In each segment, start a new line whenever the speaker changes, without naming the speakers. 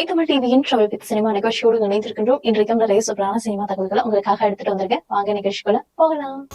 ஐ தமிழ் டிவியின் travel with cinema நிகழ்ச்சியோடு இணைந்திருக்கின்றோம். இன்றைக்கும் நிறைய சூப்பரான சினிமா தகவல்களை உங்களுக்காக எடுத்துட்டு வந்திருக்கேன். வாங்க நிகழ்ச்சிக்குள்ள போகலாம்.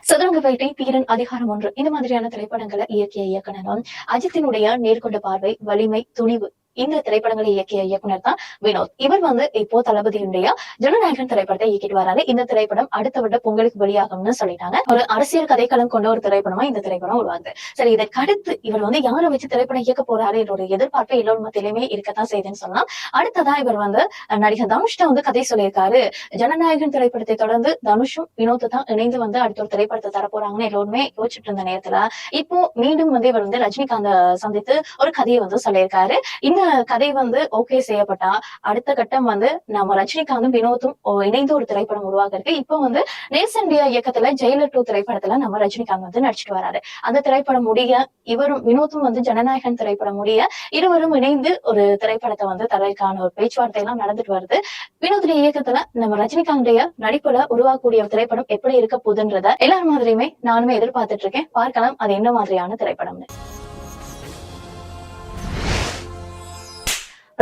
சதுரங்க வேட்டை தீரன் அதிகாரம் ஒன்று. இந்த மாதிரியான திரைப்படங்களை இயக்கிய இயக்குனரும் அஜித்தினுடைய நேர்கொண்ட பார்வை வலிமை துணிவு இந்த திரைப்படங்களை இயக்கிய இயக்குனர் தான் வினோத். இவர் வந்து இப்போ தளபதியுடைய ஜனநாயகன் திரைப்படத்தை இயக்கிட்டு வராரு. இந்த திரைப்படம் அடுத்த வருட பொங்கலுக்கு வெளியாகும்னு சொல்லிட்டாங்க. ஒரு அரசியல் கதைக்களம் கொண்ட ஒரு திரைப்படமா இந்த திரைப்படம் உருவாகுது. சரி இதற்கு அடுத்து இவர் வந்து யாரை வச்சு திரைப்படம் இயக்க போறாரு என்ற எதிர்பார்ப்பு எல்லோரும் மத்தியிலுமே இருக்கத்தான் செய்யுதுன்னு சொன்னா அடுத்ததா இவர் வந்து நடிகர் தனுஷ்ட வந்து கதை சொல்லியிருக்காரு. ஜனநாயகன் திரைப்படத்தை தொடர்ந்து தனுஷும் வினோத் தான் இணைந்து வந்து அடுத்த ஒரு திரைப்படத்தை தரப்போறாங்கன்னு எல்லோருமே யோசிச்சுட்டு இருந்த நேரத்துல இப்போ மீண்டும் வந்து இவர் வந்து ரஜினிகாந்த சந்தித்து ஒரு கதையை வந்து சொல்லியிருக்காரு. இந்த கதை வந்து ஓகே செய்யப்பட்டா அடுத்த கட்டம் வந்து நம்ம ரஜினிகாந்தும் வினோத்தும் இணைந்து ஒரு திரைப்படம் உருவாக இருக்கு இப்போ வந்து நேசன் இந்தியா இயக்கத்துல ஜெயிலர் டூ திரைப்படத்துல நம்ம ரஜினிகாந்த் வந்து நடிச்சிட்டு வராரு. அந்த திரைப்படம் முடிய இவரும் வினோத்தும் வந்து ஜனநாயகன் திரைப்படம் முடிய இருவரும் இணைந்து ஒரு திரைப்படத்தை வந்து தலைக்கான ஒரு பேச்சுவார்த்தை எல்லாம் நடந்துட்டு வருது. வினோத்துடைய இயக்கத்துல நம்ம ரஜினிகாந்துடைய நடிப்புல உருவாக்கக்கூடிய ஒரு திரைப்படம் எப்படி இருக்க போகுதுன்றத எல்லார் மாதிரியுமே நானுமே எதிர்பார்த்துட்டு இருக்கேன். பார்க்கலாம் அது என்ன மாதிரியான திரைப்படம்னு.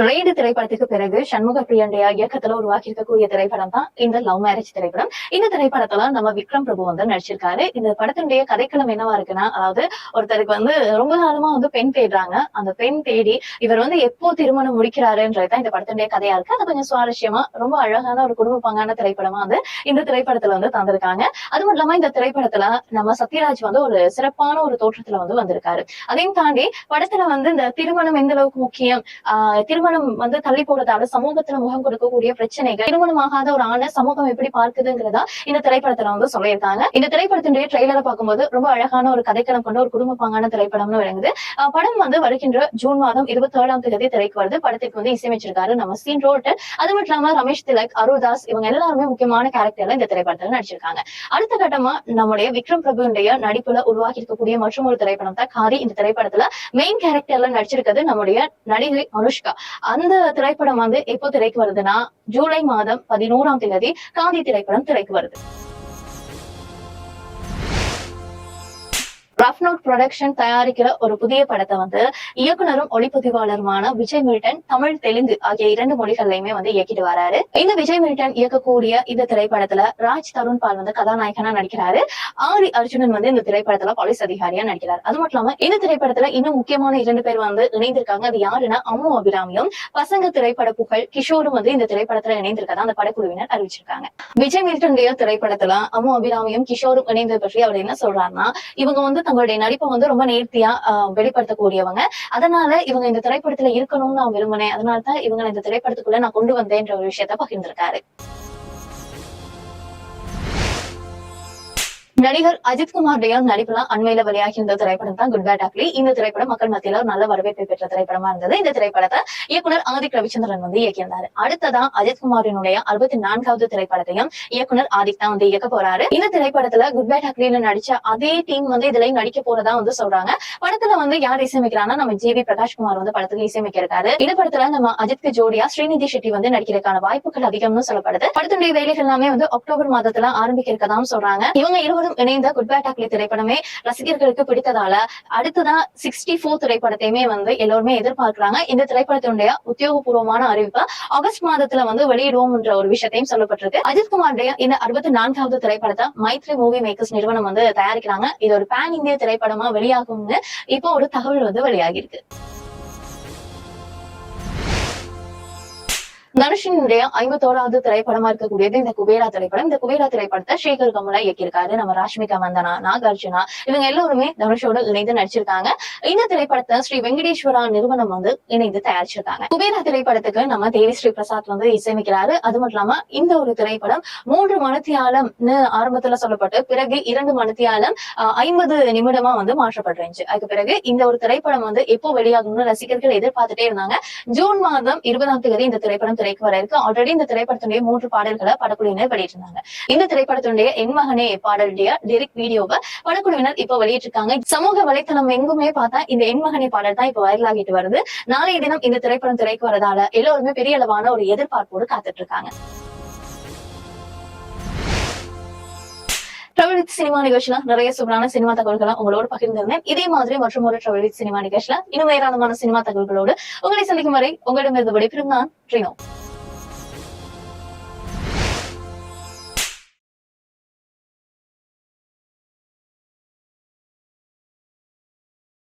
ரெய்டு திரைப்படத்துக்கு பிறகு சண்முக பிரியண்டையா இயக்கத்துல உருவாக்கி இருக்கக்கூடிய திரைப்படம் தான் இந்த லவ் மேரேஜ் திரைப்படம். இந்த திரைப்படத்துல நம்ம விக்ரம் பிரபு வந்து நடிச்சிருக்காரு. இந்த படத்தினுடைய கதைக்களம் என்னவா இருக்குன்னா அதாவது ஒருத்தருக்கு வந்து ரொம்ப காலமா வந்து பெண் தேடுறாங்க. அந்த பெண் தேடி இவர் வந்து எப்போ திருமணம் முடிக்கிறாருன்றதுதான் இந்த படத்தினுடைய கதையா இருக்கு. அது கொஞ்சம் சுவாரஸ்யமா ரொம்ப அழகான ஒரு குடும்ப பங்கான திரைப்படமா வந்து இந்த திரைப்படத்துல வந்து தந்திருக்காங்க. அது மட்டும் இல்லாம இந்த திரைப்படத்துல நம்ம சத்யராஜ் வந்து ஒரு சிறப்பான ஒரு தோற்றத்துல வந்து வந்திருக்காரு. அதையும் தாண்டி படத்துல வந்து இந்த திருமணம் எந்த அளவுக்கு முக்கியம் திருமணம் திருமணம் வந்து தள்ளி போறதால சமூகத்துல முகம் கொடுக்கக்கூடிய பிரச்சனைகள் திருமணமாகாத ஒரு ஆணை சமூகம் எப்படி பார்க்குதுங்கிறதா இந்த திரைப்படத்துல வந்து சொல்லியிருக்காங்க. இந்த திரைப்படத்தினுடைய ட்ரெய்லரை பார்க்கும்போது ரொம்ப அழகான ஒரு கதைக்களம் கொண்ட ஒரு குடும்ப பாங்கான திரைப்படம்னு விளங்குது. படம் வந்து வருகின்ற ஜூன் மாதம் இருபத்தி ஏழாம் தேதி திரைக்கு வருது. படத்திற்கு வந்து இசையமைச்சிருக்காரு நம்ம சீன் ரோட் அது மட்டும் இல்லாம ரமேஷ் திலக் அருள்தாஸ் இவங்க எல்லாருமே முக்கியமான கேரக்டர்ல இந்த திரைப்படத்துல நடிச்சிருக்காங்க. அடுத்த கட்டமா நம்முடைய விக்ரம் பிரபுடைய நடிப்புல உருவாக்கி இருக்கக்கூடிய மற்றும் ஒரு திரைப்படம் தான் காரி. இந்த திரைப்படத்துல மெயின் கேரக்டர்ல நடிச்சிருக்கிறது நம்முடைய நடிகை அனுஷ்கா. அந்த திரைப்படம் வந்து எப்போ திரைக்கு வருதுன்னா ஜூலை மாதம் பதினோராம் தேதி காந்தி திரைப்படம் திரைக்கு வருது. ரஃப் நோட் ப்ரொடக்ஷன் தயாரிக்கிற ஒரு புதிய படத்தை வந்து இயக்குனரும் ஒளிப்பதிவாளருமான விஜய் மில்டன் தமிழ் தெலுங்கு ஆகிய இரண்டு மொழிகள்லயுமே வந்து இயக்கிட்டு வராரு. இந்த விஜய் மில்டன் இயக்கக்கூடிய இந்த திரைப்படத்துல ராஜ் தருண் பால் வந்து கதாநாயகனா நடிக்கிறாரு. ஆரி அர்ஜுனன் வந்து இந்த திரைப்படத்துல போலீஸ் அதிகாரியா நடிக்கிறார். அது மட்டும் இல்லாம இந்த திரைப்படத்துல இன்னும் முக்கியமான இரண்டு பேர் வந்து இணைந்திருக்காங்க. அது யாருன்னா அம்மு அபிராமியும். பசங்க திரைப்பட புகழ் கிஷோரும் வந்து இந்த திரைப்படத்துல இணைந்திருக்கதா அந்த படக்குழுவினர் அறிவிச்சிருக்காங்க. விஜய் மில்டனுடைய திரைப்படத்துல அம்மு அபிராமியும் கிஷோரும் இணைந்தது பற்றி அவர் என்ன சொல்றாருன்னா இவங்க வந்து தங்களுடைய நடிப்பை வந்து ரொம்ப நேர்த்தியா வெளிப்படுத்தக்கூடியவங்க. அதனால இவங்க இந்த திரைப்படத்துல இருக்கணும்னு நான் விரும்பினேன். அதனால தான் இவங்க இந்த திரைப்படத்துக்குள்ள நான் கொண்டு வந்தேன்ற ஒரு விஷயத்த பகிர்ந்திருக்காரு. நடிகர் அஜித் குமாருடைய நடிப்புல அண்மையில வெளியாகி இருந்த திரைப்படம் தான் குட் பேட் அக்லி இந்த திரைப்படம் மக்கள் மத்தியில ஒரு நல்ல வரவேற்பை பெற்ற திரைப்படமா இருந்தது. இந்த திரைப்படத்தை இயக்குனர் ஆதிக் ரவிச்சந்திரன் வந்து இயக்கியிருந்தார். அடுத்ததா அஜித் குமாரினுடைய அறுபத்தி நான்காவது திரைப்படத்தையும் இயக்குனர் ஆதிக் தான் வந்து இயக்க போறாரு. இந்த திரைப்படத்துல குட் பேட் அக்லில நடிச்ச அதே டீம் வந்து இதுலயும் நடிக்க போறதா வந்து சொல்றாங்க. படத்துல வந்து யார் இசையமைக்கிறாங்கன்னா நம்ம ஜி வி பிரகாஷ்குமார் வந்து படத்துக்கு இசையமைக்க இருக்காரு. இந்த படத்துல நம்ம அஜித்க்கு ஜோடியா ஸ்ரீநிதி ஷெட்டி வந்து நடிக்கிறதுக்கான வாய்ப்புகள் அதிகம்னு சொல்லப்படுது. படத்துடைய வேலைகள் எல்லாமே வந்து அக்டோபர் மாதத்துல ஆரம்பிக்க இருக்கதான் சொல்றாங்க. இவங்க இருவரும் இணைந்த குட் பேட் அக்லி திரைப்படமே ரசிகர்களுக்கு பிடித்ததால அடுத்ததான் சிக்ஸ்டி ஃபோர் திரைப்படத்தையுமே வந்து எல்லோருமே எதிர்பார்க்கிறாங்க. இந்த திரைப்படத்தினுடைய உத்தியோகபூர்வமான அறிவிப்பு ஆகஸ்ட் மாதத்துல வந்து வெளியிடுவோம் என்ற ஒரு விஷயத்தையும் சொல்லப்பட்டிருக்கு. அஜித் குமாருடைய இந்த அறுபத்தி நான்காவது திரைப்படத்தை மைத்ரி மூவி மேக்கர்ஸ் நிறுவனம் வந்து தயாரிக்கிறாங்க. இது ஒரு பேன் இந்திய திரைப்படமா வெளியாகும்னு இப்போ ஒரு தகவல் வந்து வெளியாகி தனுஷினுடைய ஐம்பத்தோராவது திரைப்படமா இருக்கக்கூடியது இந்த குபேரா திரைப்படம். இந்த குபேரா திரைப்படத்தை சேகர் கமலா இயக்கியிருக்காரு. நம்ம ராஷ்மிகா மந்தனா நாகார்ஜுனா இவங்க எல்லாருமே தனுஷோட இணைந்து நடிச்சிருக்காங்க. இந்த திரைப்படத்தை ஸ்ரீ வெங்கடேஸ்வரா நிறுவனம் வந்து இணைந்து தயாரிச்சிருக்காங்க. குபேரா திரைப்படத்துக்கு நம்ம தேவி ஸ்ரீ பிரசாத் வந்து இசையமைக்கிறாரு. அது மட்டும் இல்லாம இந்த ஒரு திரைப்படம் மூன்று மணத்தியாலம்னு ஆரம்பத்துல சொல்லப்பட்டு பிறகு இரண்டு மணத்தியாலம் ஐம்பது நிமிடமா வந்து மாற்றப்பட்டிருந்துச்சு. அதுக்கு பிறகு இந்த ஒரு திரைப்படம் வந்து எப்போ வெளியாகும்னு ரசிகர்கள் எதிர்பார்த்துட்டே இருந்தாங்க. ஜூன் மாதம் இருபதாம் தேதி இந்த திரைப்படம் திரைக்கு வர இருக்கு. ஆல்ரெடி இந்த திரைப்படத்துடைய மூன்று பாடல்களை படக்குழுவினர் வெளியிட்டிருந்தாங்க. இந்த திரைப்படத்துடைய என் மகனே பாடலுடைய லிரிக் வீடியோவை படக்குழுவினர் இப்ப வெளியிட்டிருக்காங்க. சமூக வலைத்தளம் எங்குமே பார்த்தா இந்த என் மகனே பாடல் தான் இப்ப வைரல் ஆகிட்டு வருது. நாளைய தினம் இந்த திரைப்படம் திரைக்கு வரதால எல்லோருமே பெரிய அளவான ஒரு எதிர்பார்ப்போடு காத்துட்டு இருக்காங்க ட்ராவல் வித் சினிமா நிகழ்ச்சியில நிறைய சூப்பரான சினிமா தகவல்களை உங்களோட பகிர்ந்திருந்தேன். இதே மாதிரி மற்றும் ஒரு ட்ராவல் வித் சினிமா நிகழ்ச்சியில இன்னும் ஏராளமான சினிமா தகவல்களோடு உங்களை சந்திக்கும் வரை உங்களிடமிருந்து விடைபெறும் நான் ட்ரினோ.